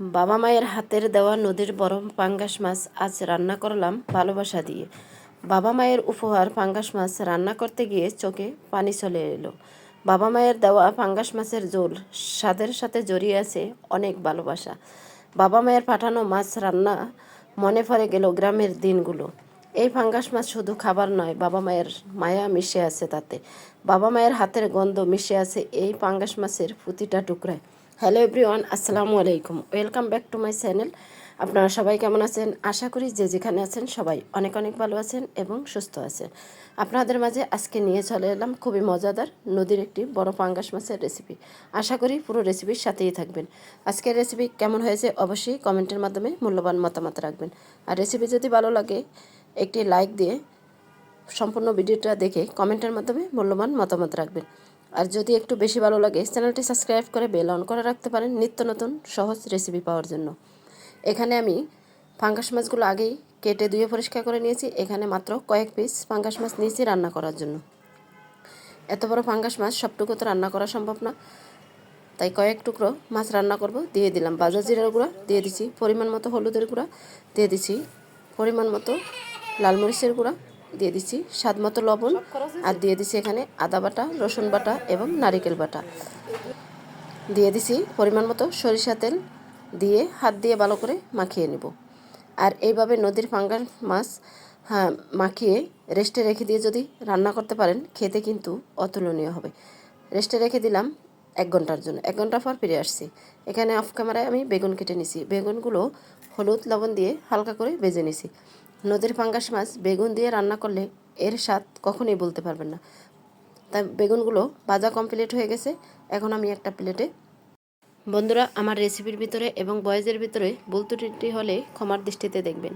বাবা মায়ের হাতের দেওয়া নদীর বরম পাঙ্গাস মাছ আজ রান্না করলাম ভালোবাসা দিয়ে। বাবা মায়ের উপহার পাঙ্গাস মাছ রান্না করতে গিয়ে চোখে পানি চলে এলো। বাবা মায়ের দেওয়া পাঙ্গাস মাছের ঝোল স্বাদের সাথে জড়িয়ে আছে অনেক ভালোবাসা। বাবা মায়ের পাঠানো মাছ রান্না মনে পড়ে গেল গ্রামের দিনগুলো। এই ফাঙ্গাস মাছ শুধু খাবার নয়, বাবা মায়ের মায়া মিশে আছে তাতে। বাবা মায়ের হাতের গন্ধ মিশে আছে এই পাঙ্গাস মাছের প্রতিটা টুকরায়। হ্যালো এভরিওয়ান, আসসালামু আলাইকুম। Welcome back to my channel. আপনারা সবাই কেমন আছেন? আশা করি যে যেখানে আছেন সবাই অনেক অনেক ভালো আছেন এবং সুস্থ আছেন। আপনাদের মাঝে আজকে নিয়ে চলে এলাম খুবই মজাদার নদীর একটি বড় পাঙ্গাস মাছের রেসিপি আশা করি পুরো রেসিপির সাথেই থাকবেন। আজকের রেসিপি কেমন হয়েছে অবশ্যই কমেন্টের মাধ্যমে মূল্যবান মতামত রাখবেন। আর রেসিপি যদি ভালো লাগে, একটি লাইক দিয়ে সম্পূর্ণ ভিডিওটা দেখে কমেন্টের মাধ্যমে মূল্যবান মতামত রাখবেন। আর যদি একটু বেশি ভালো লাগে, চ্যানেলটি সাবস্ক্রাইব করে বেল অন করে রাখতে পারেন নিত্য নতুন সহজ রেসিপি পাওয়ার জন্য। এখানে আমি ফাঙ্গাস মাছগুলো আগেই কেটে ধুয়ে পরিষ্কার করে নিয়েছি। এখানে মাত্র কয়েক পিস ফাঙ্গাস মাছ নিয়েছি রান্না করার জন্য। এত বড় ফাঙ্গাস মাছ সবটুকু তো রান্না করা সম্ভব না। তাই কয়েক টুকরো মাছ রান্না করব। দিয়ে দিলাম বাজার জিরার গুঁড়া, দিয়ে দিছি পরিমাণ মতো হলুদের গুঁড়া, দিয়ে দিছি পরিমাণ মতো লাল মরিচের গুঁড়া দিয়ে দিচ্ছি স্বাদ মতো লবণ আর দিয়ে দিছি এখানে আদা বাটা, রসুন বাটা এবং নারিকেল বাটা। দিয়ে দিছি পরিমাণ মতো সরিষা তেল দিয়ে হাত দিয়ে ভালো করে মাখিয়ে নেব। আর এইভাবে নদীর ফাঙ্গাস মাছ হ্যাঁ মাখিয়ে রেস্টে রেখে দিয়ে যদি রান্না করতে পারেন, খেতে কিন্তু অতুলনীয় হবে। রেস্টে রেখে দিলাম এক ঘণ্টার জন্য। এক ঘণ্টা পর ফিরে আসছি। এখানে অফ ক্যামেরায় আমি বেগুন কেটে নিছি। বেগুনগুলো হলুদ লবণ দিয়ে হালকা করে ভেজে নিছি। নদীর পাঙ্গাস মাছ বেগুন দিয়ে রান্না করলে এর স্বাদ কখনোই বলতে পারবেন না। তাই বেগুনগুলো ভাজা কমপ্লিট হয়ে গেছে। এখন আমি একটা প্লেটে বন্ধুরা, আমার রেসিপির ভিতরে এবং বয়েজের ভিতরে ভুল ত্রুটি হলে ক্ষমার দৃষ্টিতে দেখবেন।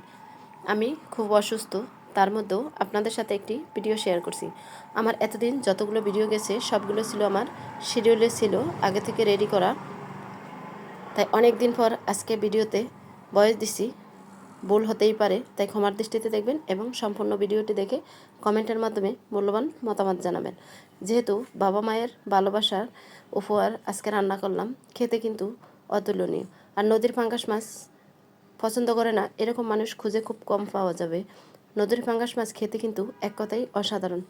আমি খুব অসুস্থ, তার মধ্যেও আপনাদের সাথে একটি ভিডিও শেয়ার করছি। আমার এতদিন যতগুলো ভিডিও গেছে, সবগুলো ছিল আমার শিডিউলে ছিল, আগে থেকে রেডি করা। তাই অনেক দিন পর আজকে ভিডিওতে বয়স দিছি। ভুল হতেই পারে, তাই ক্ষমার দৃষ্টিতে দেখবেন এবং সম্পূর্ণ ভিডিওটি দেখে কমেন্টের মাধ্যমে মূল্যবান মতামত জানাবেন। যেহেতু বাবা মায়ের ভালোবাসার উপহার আজকে রান্না করলাম, খেতে কিন্তু অতুলনীয়। আর নদীর পাঙ্গাস মাছ পছন্দ করে না, এরকম মানুষ খুঁজে খুব কম পাওয়া যাবে। নদীর পাঙ্গাস মাছ খেতে কিন্তু এক কথাই অসাধারণ।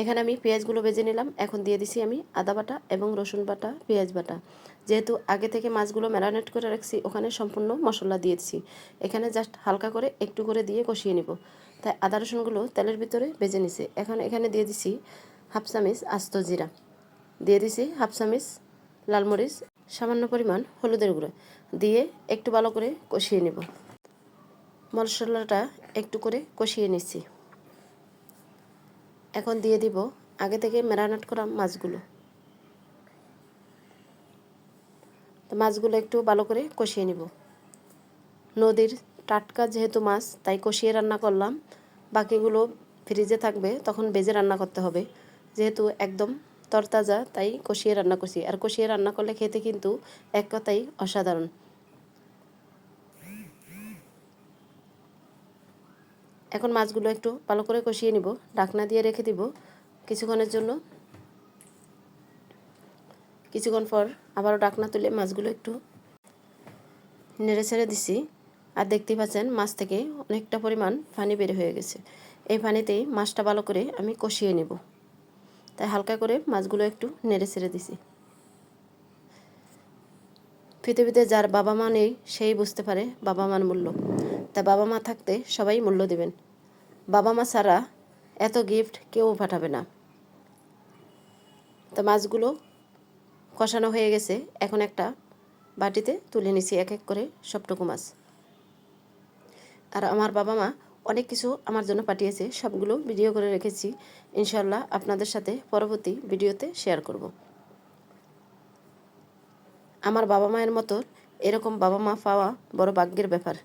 এখানে আমি পেঁয়াজগুলো বেজে নিলাম। এখন দিয়ে দিছি আমি আদা বাটা এবং রসুন বাটা, পেঁয়াজ বাটা। যেহেতু আগে থেকে মাছগুলো ম্যারিনেট করে রাখছি, ওখানে সম্পূর্ণ মশলা দিয়ে এখানে জাস্ট হালকা করে একটু করে দিয়ে কষিয়ে নিব। তাই আদা রসুনগুলো তেলের ভিতরে বেজে নিছে। এখন এখানে দিয়ে দিছি হাফ চামিচ আস্ত জিরা। দিয়ে দিছি হাফ চামিচ লাল মরিচ, সামান্য পরিমাণ হলুদের গুঁড়ো। দিয়ে একটু ভালো করে কষিয়ে নেব। মশলাটা একটু করে কষিয়ে নিচ্ছি এখন দিয়ে দিব আগে থেকে ম্যারিনেট করা মাছগুলো। তো মাছগুলো একটু ভালো করে কষিয়ে নিব। নদীর টাটকা যেহেতু মাছ, তাই কষিয়ে রান্না করলাম। বাকিগুলো ফ্রিজে থাকবে, তখন বেজে রান্না করতে হবে। যেহেতু একদম তরতাজা, তাই কষিয়ে রান্না করছি। আর কষিয়ে রান্না করলে খেতে কিন্তু এক কথাই অসাধারণ। এখন মাছগুলো একটু ভালো করে কষিয়ে নিব, ঢাকনা দিয়ে রেখে দিব কিছুক্ষণের জন্য। কিছুক্ষণ পর আবারও ডাকনা তুলে মাছগুলো একটু নেড়ে ছেড়ে দিছি। আর দেখতেই পাচ্ছেন, মাছ থেকে অনেকটা পরিমাণ পানি বের হয়ে গেছে। এই পানিতেই মাছটা ভালো করে আমি কষিয়ে নেব। তাই হালকা করে মাছগুলো একটু নেড়ে ছেড়ে দিছি। পৃথিবীতে যার বাবা মা নেই, সেই বুঝতে পারে বাবা মার মূল্য। তাই বাবা মা থাকতে সবাই মূল্য দেবেন। বাবা মা ছাড়া এত গিফট কেউ পাঠাবে না। তো মাছগুলো কষানো হয়ে গেছে। এখন একটা বাটিতে তুলে নিছি এক এক করে সবটুকু মাছ। আর আমার বাবা মা অনেক কিছু আমার জন্য পাঠিয়েছে, সবগুলো ভিডিও করে রেখেছি। ইনশাল্লাহ আপনাদের সাথে পরবর্তী ভিডিওতে শেয়ার করব। আমার বাবা মায়ের মতো এরকম বাবা মা পাওয়া বড় ভাগ্যের ব্যাপার।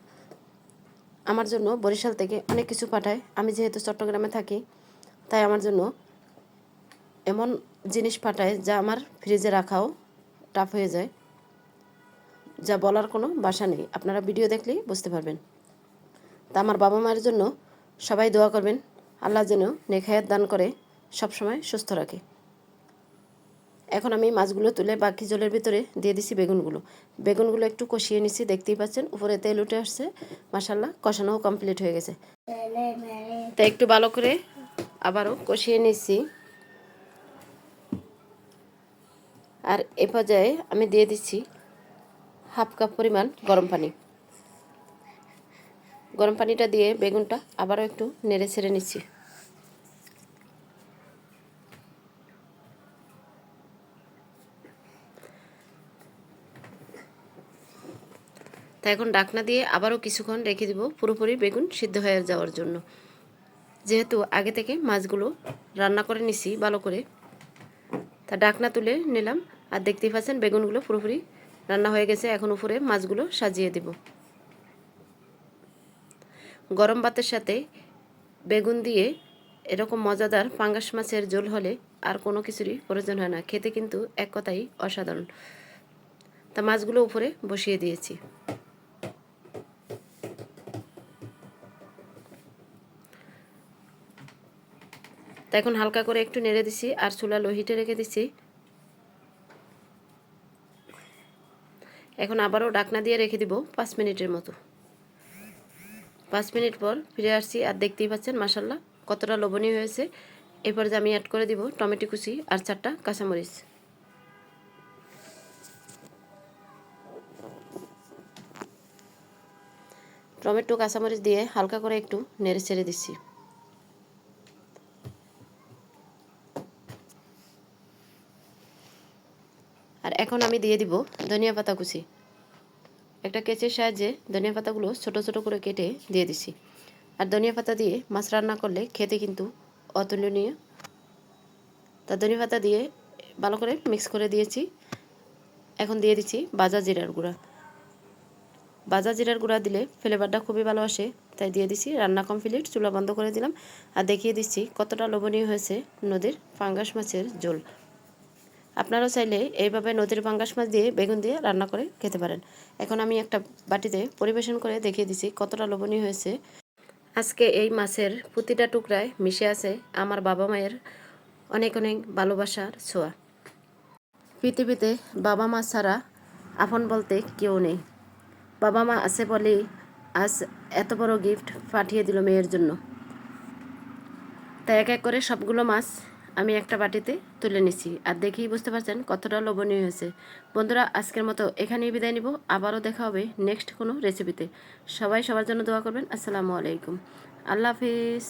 আমার জন্য বরিশাল থেকে অনেক কিছু পাঠায়। আমি যেহেতু চট্টগ্রামে থাকি, তাই আমার জন্য এমন জিনিস পাঠায় যা আমার ফ্রিজে রাখাও টাফ হয়ে যায়। যা বলার কোনো বাসা নেই। আপনারা ভিডিও দেখলেই বুঝতে পারবেন। তা আমার বাবা মায়ের জন্য সবাই দোয়া করবেন। আল্লাহ যেন নেখায়াত দান করে, সবসময় সুস্থ রাখে। এখন আমি মাছগুলো তুলে বাকি জলের ভিতরে দিয়ে দিছি বেগুনগুলো। বেগুনগুলো একটু কষিয়ে নিছি, দেখতেই পাচ্ছেন, উপরে তেল উঠে আসছে মাসাল্লাহ কষানোও কমপ্লিট হয়ে গেছে। তা একটু ভালো করে আবারও কষিয়ে নিছি। আর এ পর্যায়ে আমি দিয়ে দিচ্ছি হাফ কাপ পরিমাণ গরম পানি। গরম পানিটা দিয়ে বেগুনটা আবারও একটু নেড়ে ছেড়ে নিচ্ছি। এখন ডাকনা দিয়ে আবারও কিছুক্ষণ রেখে দিব পুরোপুরি বেগুন সিদ্ধ হয়ে যাওয়ার জন্য। যেহেতু আগে থেকে মাছগুলো রান্না করে নিছি ভালো করে, তা ডাকনা তুলে নিলাম আর দেখতেই পাচ্ছেন বেগুনগুলো পুরোপুরি রান্না হয়ে গেছে। এখন উপরে মাছগুলো সাজিয়ে দেব। গরম ভাতের সাথে বেগুন দিয়ে এরকম মজাদার পাঙ্গাস মাছের ঝোল হলে আর কোনো কিছুরই প্রয়োজন হয় না। খেতে কিন্তু এক কথাই অসাধারণ। তা মাছগুলো উপরে বসিয়ে দিয়েছি। তা এখন হালকা করে একটু নেড়ে দিছি, আর চুলা লোহিটে রেখে দিছি। এখন আবারও ডাকনা দিয়ে রেখে দিব পাঁচ মিনিটের মতো। পাঁচ মিনিট পর ফিরে আসছি, আর দেখতেই পাচ্ছেন মাসাল্লাহ কতটা লবণীয় হয়েছে। এরপর যে আমি অ্যাড করে দিব টমেটো কুচি আর চারটা কাঁচামরিচ। টমেটো, কাঁচামরিচ দিয়ে হালকা করে একটু নেড়ে ছেড়ে দিচ্ছি। আর এখন আমি দিয়ে দিব ধনিয়া পাতা কুচি। একটা কেচের সাহায্যে ধনিয়া পাতাগুলো ছোট ছোট করে কেটে দিয়ে দিছি। আর ধনিয়া পাতা দিয়ে মাছ রান্না করলে খেতে কিন্তু অতুলনীয়। তা ধনিয়া পাতা দিয়ে ভালো করে মিক্স করে দিয়েছি। এখন দিয়ে দিচ্ছি বাজা জিরার গুঁড়া। বাজা জিরার গুঁড়া দিলে ফ্লেভারটা খুবই ভালো আসে, তাই দিয়ে দিচ্ছি রান্না কমপ্লিট চুলা বন্ধ করে দিলাম। আর দেখিয়ে দিচ্ছি কতটা লোভনীয় হয়েছে নদীর ফাঙ্গাস মাছের ঝোল। আপনারাও চাইলে এইভাবে নদীর পাঙ্গাস মাছ দিয়ে বেগুন দিয়ে রান্না করে খেতে পারেন। এখন আমি একটা বাটিতে পরিবেশন করে দেখিয়ে দিচ্ছি কতটা লোভনীয় হয়েছে। আজকে এই মাছের প্রতিটা টুকরায় মিশে আছে আমার বাবা মায়ের অনেক অনেক ভালোবাসার ছোঁয়া। পৃথিবীতে বাবা মা ছাড়া আপন বলতে কেউ নেই। বাবা মা আছে বলেই আজ এত বড় গিফট পাঠিয়ে দিল মেয়ের জন্য। তাই এক এক করে সবগুলো মাছ আমি একটা বাটিতে তুলে নিছি। আর দেখেই বুঝতে পারছেন কতটা লোভনীয় হয়েছে। বন্ধুরা, আজকের মতো এখানেই বিদায় নিব। আবারও দেখা হবে নেক্সট কোনো রেসিপিতে সবাই সবার জন্য দোয়া করবেন। আসসালামু আলাইকুম। আল্লাহ হাফিজ।